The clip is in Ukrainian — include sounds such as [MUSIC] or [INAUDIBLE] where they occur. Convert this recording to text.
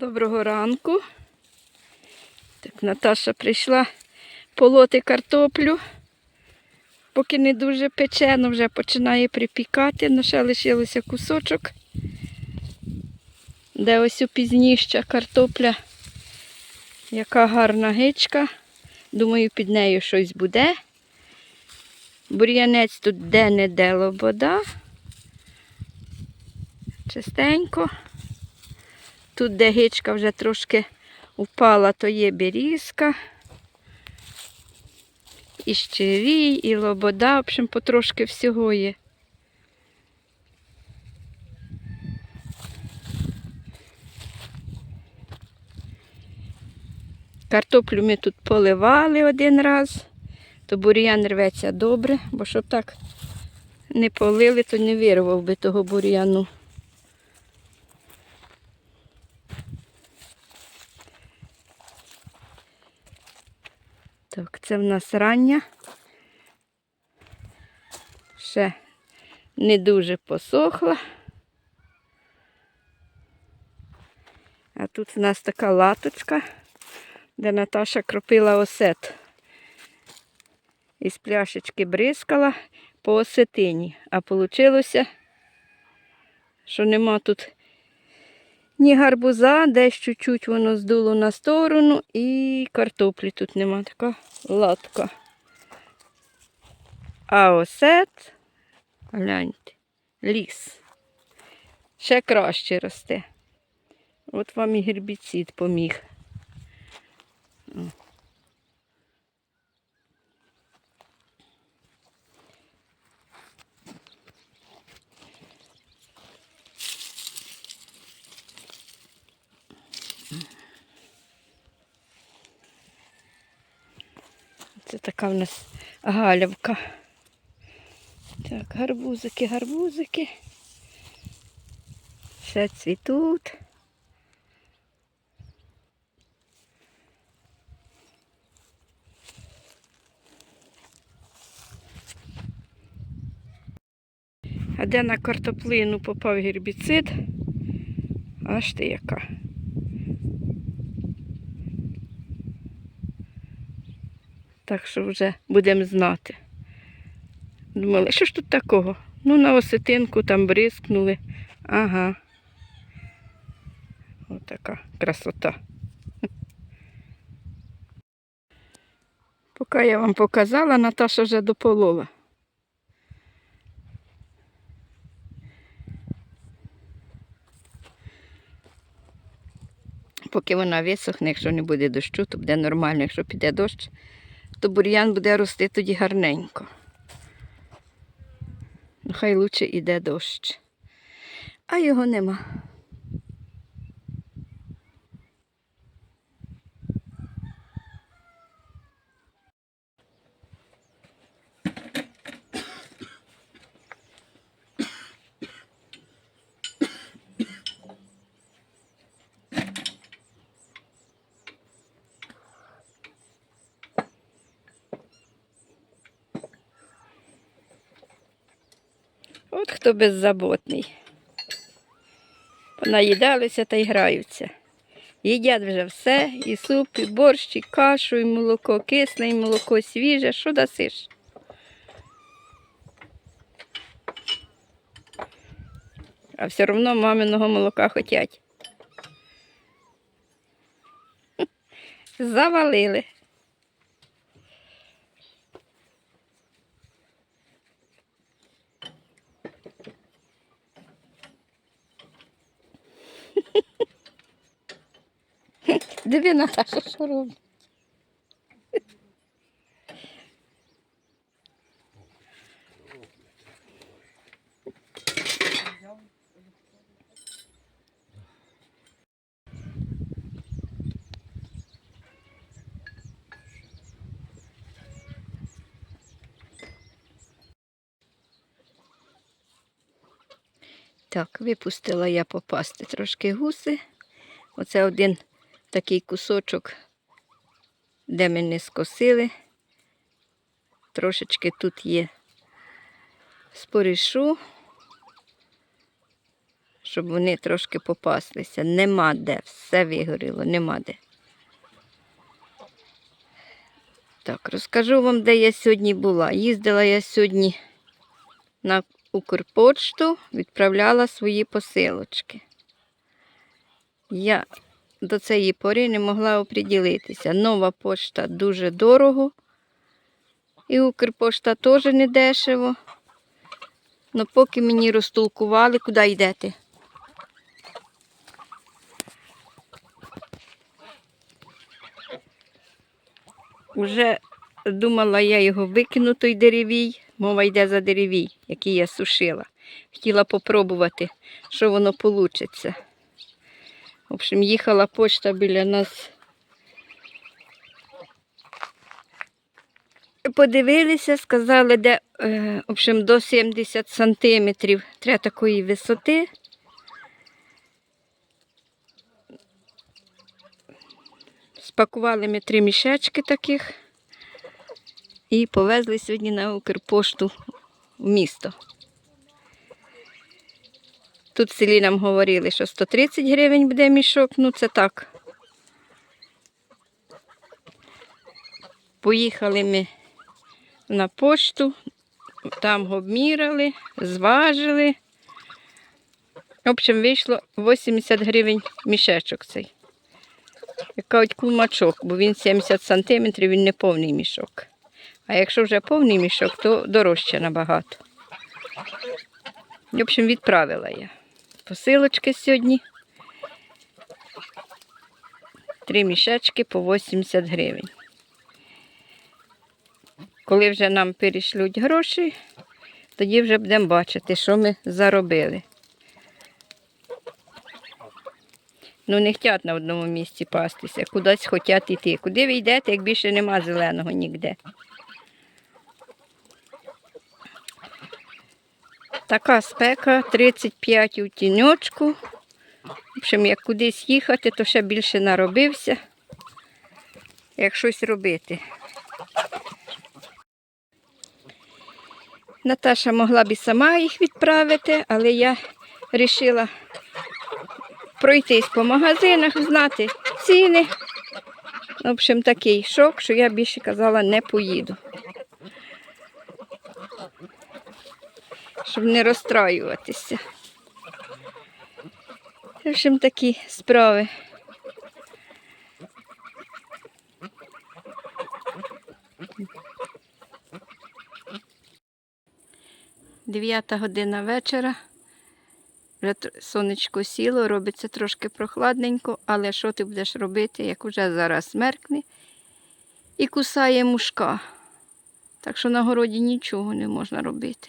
Доброго ранку. Так, Наташа прийшла полоти картоплю. Поки не дуже печено, вже починає припікати, але ще лишилося кусочок. Де ось пізніща картопля, яка гарна гичка. Думаю, під нею щось буде. Бур'янець тут де-не-де лобода. Чистенько. Тут, де гичка вже трошки упала, то є берізка. І щирій, і лобода, в общем, потрошки всього є. Картоплю ми тут поливали один раз, то бур'ян рветься добре, бо щоб так не полили, то не вирвав би того бур'яну. Так, це в нас рання. Ще не дуже посохла. А тут в нас така латочка, де Наташа кропила осет. Із пляшечки бризкала по осетині. А вийшло, що нема тут ні гарбуза, десь чуть-чуть воно здуло на сторону і картоплі тут нема, така латка. А осет, гляньте, ліс. Ще краще росте. От вам і гербіцид поміг. Це така в нас галявка. Так, гарбузики, гарбузики. Ще цвітуть. А де на картоплину попав гербіцид? Аж ти яка. Так що вже будемо знати. Думали, що ж тут такого? Ну, на осетинку там бризкнули. Ага. Отака красота. Поки я вам показала, Наташа вже дополола. Поки вона висохне, якщо не буде дощу, то буде нормально. Якщо піде дощ, то бур'ян буде рости тоді гарненько. Хай лучше йде дощ. А його нема. От хто беззаботний. Понаїдалися та й граються. Їдять вже все, і суп, і борщ, і кашу, і молоко кисне, і молоко свіже. Що дасиш? А все одно маминого молока хотять. [LAUGHS] Завалили. Диви, Наташа, що робить. Так, випустила я попасти трошки гуси. Оце один такий кусочок, де ми не скосили. Трошечки тут є спорішу, щоб вони трошки попаслися. Нема де, все вигоріло, нема де. Так, розкажу вам, де я сьогодні була. Їздила я сьогодні на Укрпочту, відправляла свої посилочки. Я до цієї пори не могла оприділитися. Нова пошта дуже дорого. І Укрпошта теж не дешево. Ну, поки мені розтолкували, куди йдете? Уже думала я його викину, той деревій. Мова йде за деревій, який я сушила. Хотіла попробувати, що воно вийде. В общем, їхала почта біля нас. Подивилися, сказали, де е, в общем, до 70 сантиметрів треба такої висоти. Спакували ми три мішечки таких і повезли сьогодні на Укрпошту в місто. Тут в селі нам говорили, що 130 гривень буде мішок, ну це так. Поїхали ми на пошту, там обміряли, зважили. В общем, вийшло 80 гривень мішечок цей. Як кажуть, кулмачок, бо він 70 сантиметрів, він не повний мішок. А якщо вже повний мішок, то дорожче набагато. В общем, відправила я посилочки сьогодні. Три мішечки по 80 гривень. Коли вже нам перейшлють гроші, тоді вже будемо бачити, що ми заробили. Ну, не хочуть на одному місці пастися, кудись хочуть йти. Куди ви йдете, як більше нема зеленого ніде. Така спека 35 у тіньочку. В общем, як кудись їхати, то ще більше наробився, як щось робити. Наташа могла б і сама їх відправити, але я вирішила пройтись по магазинах, знати ціни. В общем, такий шок, що я більше казала, не поїду. Щоб не розстраюватися. В общем, такі справи. Дев'ята година вечора. Вже сонечко сіло, робиться трошки прохладненько, але що ти будеш робити, як вже зараз меркне і кусає мушка. Так що на городі нічого не можна робити.